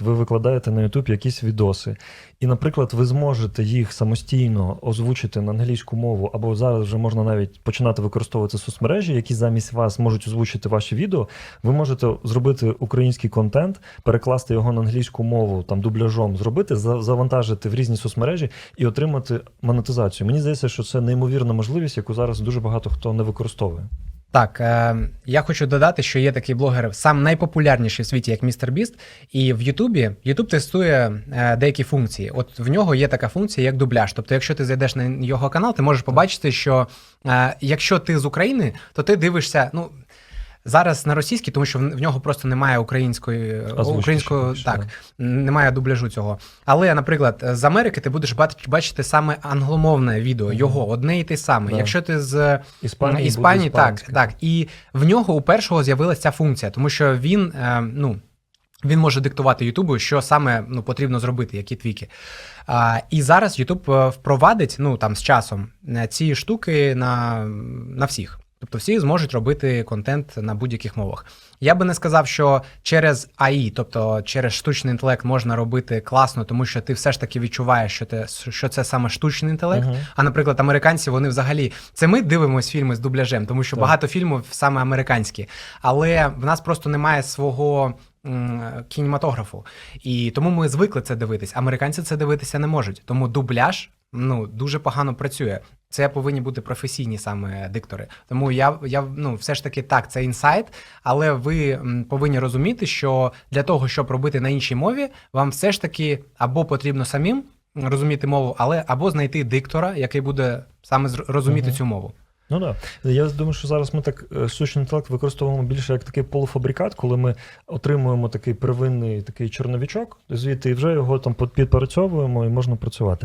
ви викладаєте на YouTube якісь відоси, і, наприклад, ви зможете їх самостійно озвучити на англійську мову, або зараз вже можна навіть починати використовувати соцмережі, які замість вас можуть озвучити ваші відео. Ви можете зробити український контент, перекласти його на англійську мову, там дубляжом зробити, за- завантажити в різні соцмережі і отримати монетизацію. Мені здається, що це неймовірна можливість, яку зараз дуже багато хто не використовує. Так, е, я хочу додати, що є такий блогер, сам найпопулярніший в світі, як Містер Біст. І в Ютубі Ютуб тестує е, деякі функції. От в нього є така функція, як дубляж. Тобто, якщо ти зайдеш на його канал, ти можеш побачити, що е, якщо ти з України, то ти дивишся, ну. Зараз на російській, тому що в нього просто немає української Озвучки українського ще так, немає дубляжу цього. Але, наприклад, з Америки ти будеш бач- бачити саме англомовне відео, його одне і те саме. Да. Якщо ти з Іспанії, Іспанії, так, так. І в нього у першого з'явилася ця функція, тому що він, е, ну. Він може диктувати Ютубу, що саме ну, потрібно зробити, які твіки. А, і зараз Ютуб е, впровадить ну, там, з часом е, ці штуки на, на всіх. Тобто всі зможуть робити контент на будь-яких мовах. Я би не сказав, що через АІ, тобто через штучний інтелект, можна робити класно, тому що ти все ж таки відчуваєш, що, те, що це саме штучний інтелект. Мгм. А наприклад, американці вони взагалі це ми дивимося фільми з дубляжем, тому що Так. багато фільмів саме американські, але в нас просто немає свого. Кінематографу, і тому ми звикли це дивитись. Американці це дивитися не можуть. Тому дубляж ну дуже погано працює. Це повинні бути професійні саме диктори. Тому я, я ну все ж таки так, це інсайт, але ви повинні розуміти, що для того, щоб робити на іншій мові, вам все ж таки або потрібно самим розуміти мову, але або знайти диктора, який буде саме розуміти Мгм. цю мову. Ну так. Да. Я думаю, що зараз ми так е, штучний інтелект використовуємо більше як такий полуфабрикат, коли ми отримуємо такий первинний такий чорновічок, звідти і вже його там підпрацьовуємо і можна працювати.